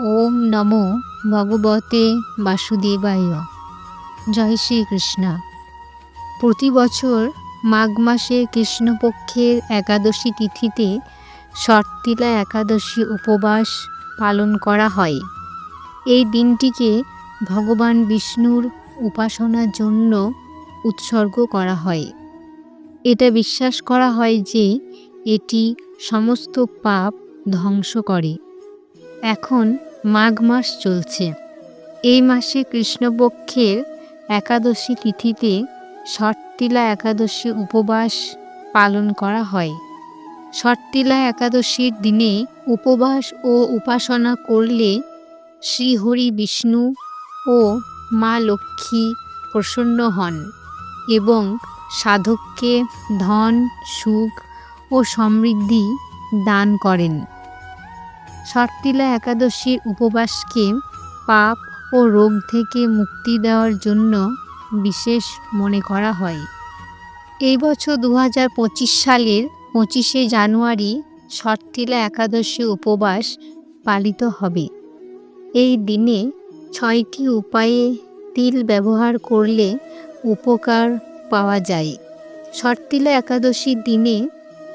ওম নমো ভগবতে বাসুদেবায়। জয় শ্রীকৃষ্ণ। প্রতি বছর মাঘ মাসে কৃষ্ণপক্ষের একাদশী তিথিতে শর্তিলা একাদশী উপবাস পালন করা হয়। এই দিনটিকে ভগবান বিষ্ণুর উপাসনার জন্য উৎসর্গ করা হয়। এটা বিশ্বাস করা হয় যে এটি সমস্ত পাপ ধ্বংস করে। এখন মাঘ মাস চলছে। এই মাসে কৃষ্ণপক্ষের একাদশী তিথিতে শর্তিলা একাদশী উপবাস পালন করা হয়। শর্তিলা একাদশীর দিনে উপবাস ও উপাসনা করলে শ্রীহরি বিষ্ণু ও মা লক্ষ্মী প্রসন্ন হন এবং সাধককে ধন, সুখ ও সমৃদ্ধি দান করেন। শর্তিলা একাদশীর উপবাসকে পাপ ও রোগ থেকে মুক্তি দেওয়ার জন্য বিশেষ মনে করা হয়। এই বছর দু হাজার পঁচিশ সালের পঁচিশে জানুয়ারি শর্তিলা একাদশী উপবাস পালিত হবে। এই দিনে ছয়টি উপায়ে তিল ব্যবহার করলে উপকার পাওয়া যায়। শর্তিলা একাদশীর দিনে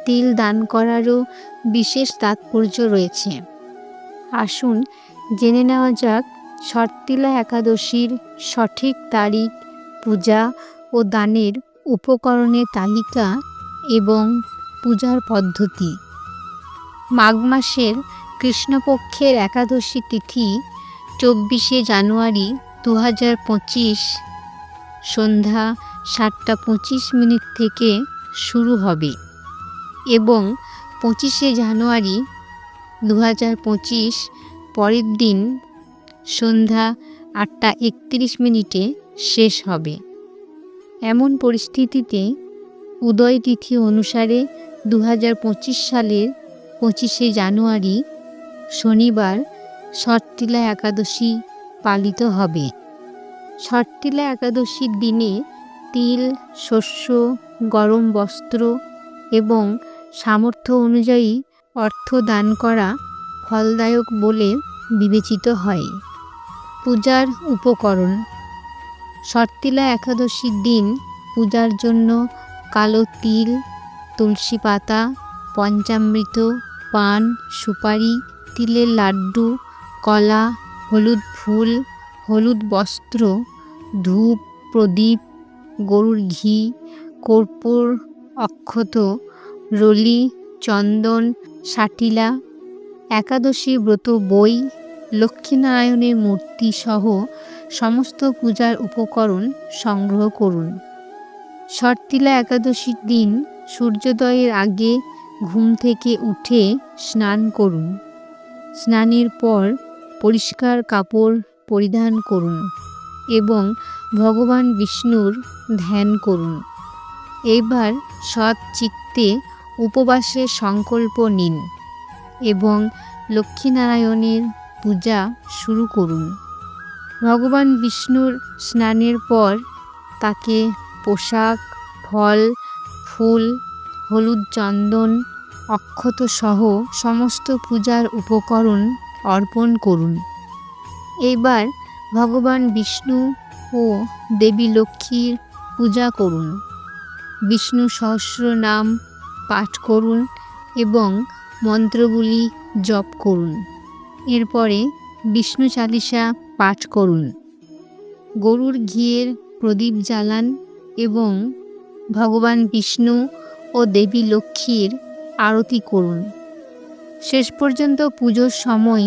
তিল দান করারও বিশেষ তাৎপর্য রয়েছে। আসুন, জেনে নেওয়া যাক, শর্তিলা একাদশীর সঠিক তারিখ, পূজা ও দানের উপকরণের তালিকা এবং পূজার পদ্ধতি। মাঘ মাসের কৃষ্ণপক্ষের একাদশী তিথি চব্বিশে জানুয়ারি দু হাজার পঁচিশ সন্ধ্যা সাতটা পঁচিশ মিনিট থেকে শুরু হবে এবং পঁচিশে জানুয়ারি দু হাজার পঁচিশ পরের দিন সন্ধ্যা আটটা একত্রিশ মিনিটে শেষ হবে। এমন পরিস্থিতিতে উদয় তিথি অনুসারে দু হাজার পঁচিশ সালের পঁচিশে জানুয়ারি শনিবার শর্তিলা একাদশী পালিত হবে। শর্তিলা একাদশীর দিনে তিল, শস্য, গরম বস্ত্র এবং সামর্থ্য অনুযায়ী অর্থ দান করা ফলদায়ক বলে বিবেচিত হয়। পূজার উপকরণ। শর্তিলা একাদশীর দিন পূজার জন্য কালো তিল, তুলসী পাতা, পঞ্চামৃত, পান, সুপারি, তিলের লাড্ডু, কলা, হলুদ ফুল, হলুদ বস্ত্র, ধূপ, প্রদীপ, গরুর ঘি, কর্পূর, অক্ষত, রলি, চন্দন সাটিলা একাদশী ব্রত বই, লক্ষ্মীনারায়ণের মূর্তি সহ সমস্ত পূজার উপকরণ সংগ্রহ করুন। শর্তিলা একাদশীর দিন সূর্যোদয়ের আগে ঘুম থেকে উঠে স্নান করুন। স্নানের পর পরিষ্কার কাপড় পরিধান করুন এবং ভগবান বিষ্ণুর ধ্যান করুন। এবার সৎ চিত্তে উপবাসের সংকল্প নিন এবং লক্ষ্মীনারায়ণের পূজা শুরু করুন। ভগবান বিষ্ণুর স্নানের পর তাকে পোশাক, ফল, ফুল, হলুদ চন্দন অক্ষত সহ সমস্ত পূজার উপকরণ অর্পণ করুন। এবার ভগবান বিষ্ণু ও দেবী লক্ষ্মীর পূজা করুন। বিষ্ণু সহস্র নাম পাঠ করুন এবং মন্ত্রগুলি জপ করুন। এরপরে বিষ্ণু চালিসা পাঠ করুন। গরুর ঘিয়ের প্রদীপ জ্বালান এবং ভগবান বিষ্ণু ও দেবী লক্ষ্মীর আরতি করুন। শেষ পর্যন্ত পুজোর সময়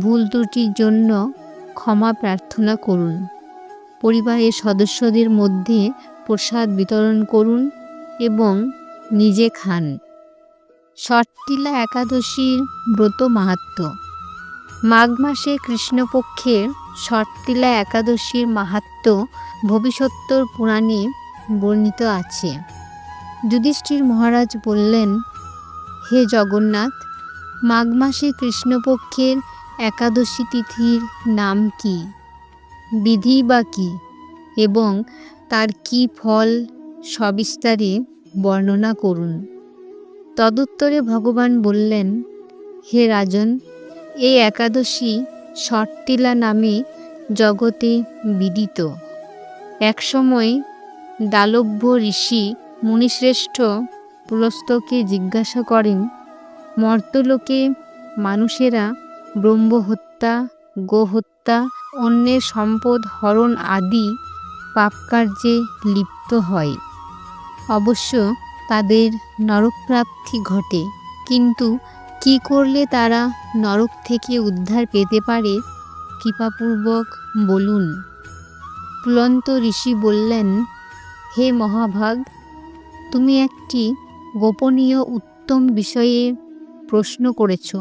ভুল ত্রুটির জন্য ক্ষমা প্রার্থনা করুন। পরিবারের সদস্যদের মধ্যে প্রসাদ বিতরণ করুন এবং নিজে খান। শর্তিলা একাদশীর ব্রত মাহাত্ম। মাঘ মাসে কৃষ্ণপক্ষের শর্তিলা একাদশীর মাহাত্ম ভবিষ্যত্তর পুরাণে বর্ণিত আছে। যুধিষ্ঠির মহারাজ বললেন, হে জগন্নাথ, মাঘ মাসে কৃষ্ণপক্ষের একাদশী তিথির নাম কি? বিধি বা কী? এবং তার কি ফল সবিস্তারে বর্ণনা করুন। তদুত্তরে ভগবান বললেন, হে রাজন, এই একাদশী শর্তিলা নামে জগতে বিদিত। একসময় দালভ্য ঋষি মুনিশ্রেষ্ঠ পুলস্তকে জিজ্ঞাসা করেন, মর্তলোকে মানুষেরা ব্রহ্মহত্যা, গোহত্যা, অন্যের সম্পদ হরণ আদি পাপকার্যে লিপ্ত হয়? অবশ্য তাদের নরকপ্রাপ্তি ঘটে। কিন্তু কি করলে তারা নরক থেকে উদ্ধার পেতে পারে, কৃপাপূর্বক বলুন। পুলন্ত ঋষি বললেন, হে মহাভাগ, তুমি একটি গোপনীয় উত্তম বিষয়ে প্রশ্ন করেছ।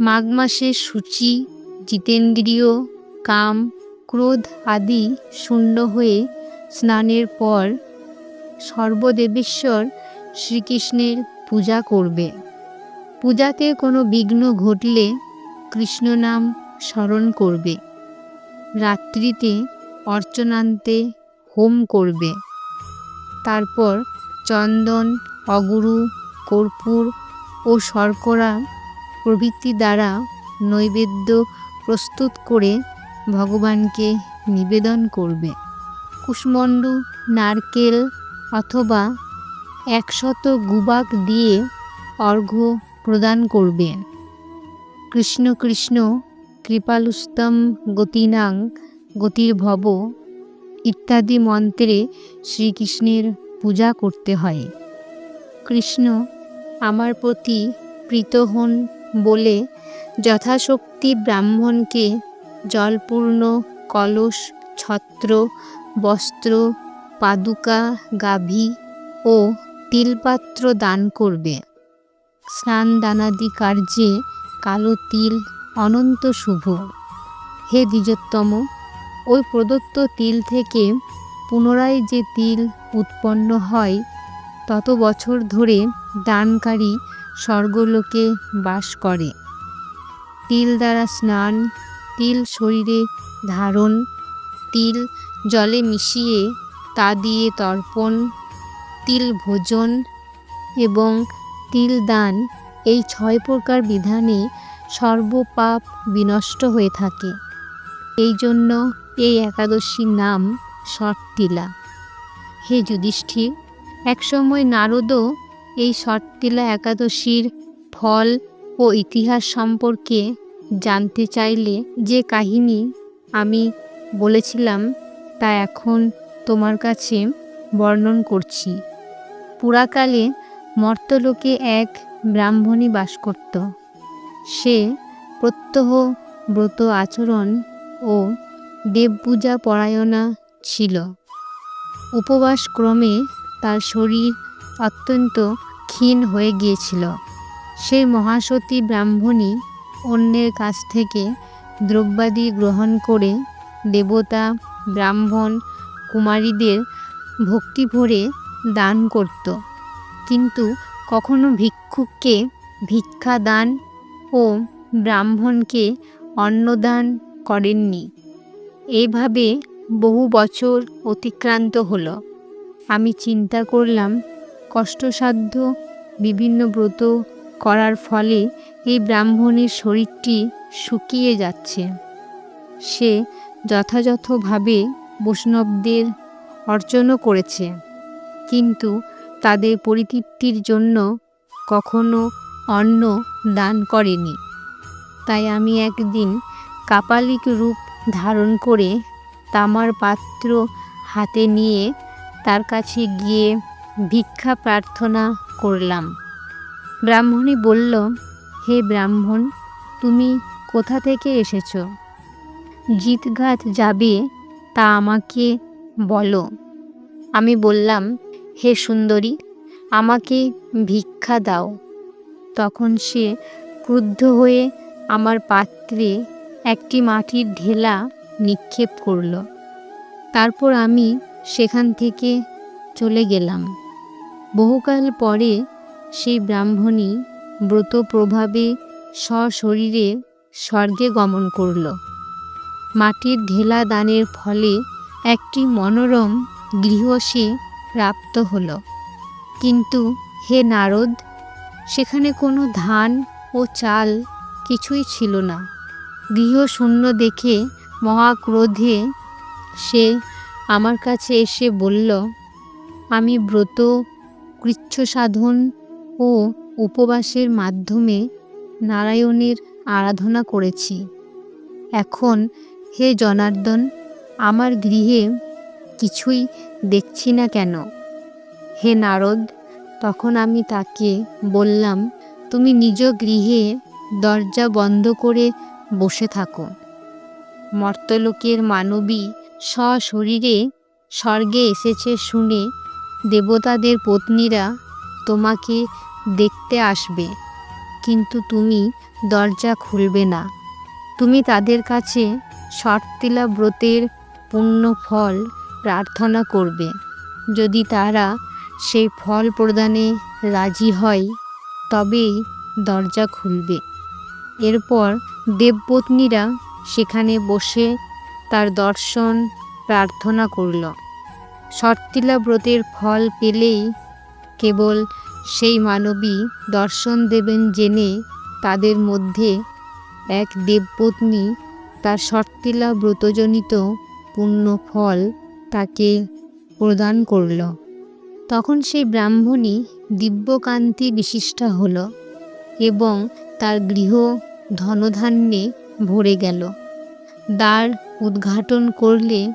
মাঘ মাসে সূচি, জিতেন্দ্রিয়, কাম, ক্রোধ আদি শূন্য হয়ে স্নানের পর সর্বদেবেশ্বর শ্রীকৃষ্ণের পূজা করবে। পূজাতে কোনো বিঘ্ন ঘটলে কৃষ্ণ নাম স্মরণ করবে। রাত্রিতে অর্চনান্তে হোম করবে। তারপর চন্দন, অগুরু, কর্পূর ও শর্করা প্রভৃতি দ্বারা নৈবেদ্য প্রস্তুত করে ভগবানকে নিবেদন করবে। কুষ্মণ্ডু নারকেল অথবা একশত গুবাক দিয়ে অর্ঘ্য প্রদান করবে। কৃষ্ণ কৃষ্ণ কৃপালুস্তম গতিনাং গতির্ভব ইত্যাদি মন্ত্রে শ্রীকৃষ্ণের পূজা করতে হয়। কৃষ্ণ, আমার প্রতি প্রীত হন বলে যথাশক্তি ব্রাহ্মণকে জলপূর্ণ কলস, ছত্র, বস্ত্র পাদুকা, গাভী ও তিলপাত্র দান করবে। স্নান দানাদি কার্যে কালো তিল অনন্ত শুভ। হে দ্বিজোত্তম, ওই প্রদত্ত তিল থেকে পুনরায় যে তিল উৎপন্ন হয়, তত বছর ধরে দানকারী স্বর্গলোকে বাস করে। তিল দ্বারা স্নান, তিল শরীরে ধারণ, তিল জলে মিশিয়ে তা দিয়ে তর্পণ, তিল ভোজন এবং তিল দান এই ছয় প্রকার বিধানে সর্বপাপ বিনষ্ট হয়ে থাকে। এই জন্য এই একাদশীর নাম শর্তিলা হে যুধিষ্ঠির, একসময় নারদও এই শর্তিলা একাদশীর ফল ও ইতিহাস সম্পর্কে জানতে চাইলে যে কাহিনী আমি বলেছিলাম তা এখন তোমার কাছে বর্ণন করছি। পুরাকালে মর্তলোকে এক ব্রাহ্মণী বাস করত। সে প্রত্যহ ব্রত আচরণ ও দেবপূজা পরায়ণা ছিল। উপবাস ক্রমে তার শরীর অত্যন্ত ক্ষীণ হয়ে গিয়েছিল। সেই মহাসতী ব্রাহ্মণী অন্যের কাছ থেকে দ্রব্যাদি গ্রহণ করে দেবতা, ব্রাহ্মণ কুমারীদের ভক্তি ভরে দান করত। কিন্তু কখনো ভিক্ষুককে ভিক্ষা দান ও ব্রাহ্মণকে অন্নদান করেননি। এভাবে বহু বছর অতিক্রান্ত হলো। আমি চিন্তা করলাম, কষ্টসাধ্য বিভিন্ন ব্রত করার ফলে এই ব্রাহ্মণের শরীরটি শুকিয়ে যাচ্ছে। সে যথাযথভাবে বৈষ্ণবদের অর্চনও করেছে। কিন্তু তাদের পরিতৃপ্তির জন্য কখনো অন্ন দান করেনি। তাই আমি একদিন কাপালিক রূপ ধারণ করে তামার পাত্র হাতে নিয়ে তার কাছে গিয়ে ভিক্ষা প্রার্থনা করলাম। ব্রাহ্মণী বলল, হে ব্রাহ্মণ, তুমি কোথা থেকে এসেছ? জিতঘাত যাবে তা আমাকে বলো। আমি বললাম, হে সুন্দরী, আমাকে ভিক্ষা দাও। তখন সে ক্রুদ্ধ হয়ে আমার পাত্রে একটি মাটির ঢেলা নিক্ষেপ করল। তারপর আমি সেখান থেকে চলে গেলাম। বহুকাল পরে সেই ব্রাহ্মণী ব্রত প্রভাবে সশরীরে স্বর্গে গমন করল। মাটির ঢেলা দানের ফলে একটি মনোরম গৃহ সে প্রাপ্ত হল। কিন্তু হে নারদ, সেখানে কোনো ধান ও চাল কিছুই ছিল না। গৃহশূন্য দেখে মহাক্রোধে সে আমার কাছে এসে বলল, আমি ব্রত কৃচ্ছ সাধন ও উপবাসের মাধ্যমে নারায়ণের আরাধনা করেছি। এখন হে জনার্দন, আমার গৃহে কিছুই দেখছি না কেন? হে নারদ, তখন আমি তাকে বললাম, তুমি নিজ গৃহে দরজা বন্ধ করে বসে থাকো। মর্তলোকের মানবী সশরীরে স্বর্গে এসেছে শুনে দেবতাদের পত্নীরা তোমাকে দেখতে আসবে, কিন্তু তুমি দরজা খুলবে না। তুমি তাদের কাছে শর্তিলা ব্রতের পুণ্য ফল প্রার্থনা করবে। যদি তারা সেই ফল প্রদানে রাজি হয়, তবেই দরজা খুলবে। এরপর দেবপত্নীরা সেখানে বসে তার দর্শন প্রার্থনা করল। শর্তিলা ব্রতের ফল পেলেই কেবল সেই মানবী দর্শন দেবেন জেনে তাদের মধ্যে এক দেবপত্নী তার শর্তিলা ব্রতজনিত পুণ্য ফল তাকে প্রদান করল। তখন সেই ব্রাহ্মণী দিব্যকান্তি বিশিষ্টা হল এবং তার গৃহ ধনধান্যে ভরে গেল। দ্বার উদ্ঘাটন করলে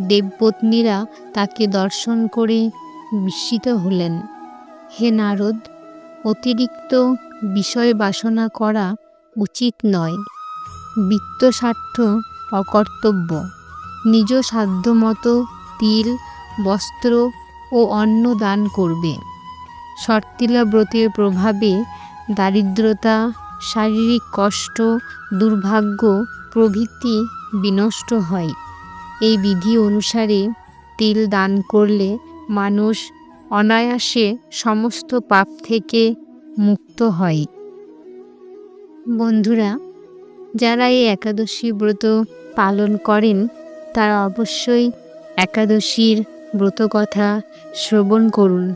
দেবপত্নীরা তাকে দর্শন করে বিস্মিত হলেন। হে নারদ, অতিরিক্ত বিষয় বাসনা করা উচিত নয়। বিত্তস্বার্থ অকর্তব্য। নিজ সাধ্যমতো তিল, বস্ত্র ও অন্ন দান করবে। শর্তিলা ব্রতের প্রভাবে দারিদ্রতা, শারীরিক কষ্ট, দুর্ভাগ্য প্রভৃতি বিনষ্ট হয়। এই বিধি অনুসারে তিল দান করলে মানুষ অনায়াসে সমস্ত পাপ থেকে মুক্ত হয়। বন্ধুরা যারা এই একাদশী ব্রত পালন করেন, তারা অবশ্যই একাদশীর ব্রতকথা শ্রবণ করুন।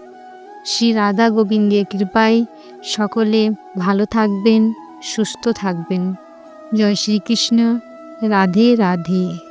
শ্রী রাধা গোবিন্দের কৃপায় সকলে ভালো থাকবেন, সুস্থ থাকবেন। জয় শ্রীকৃষ্ণ। রাধে রাধে।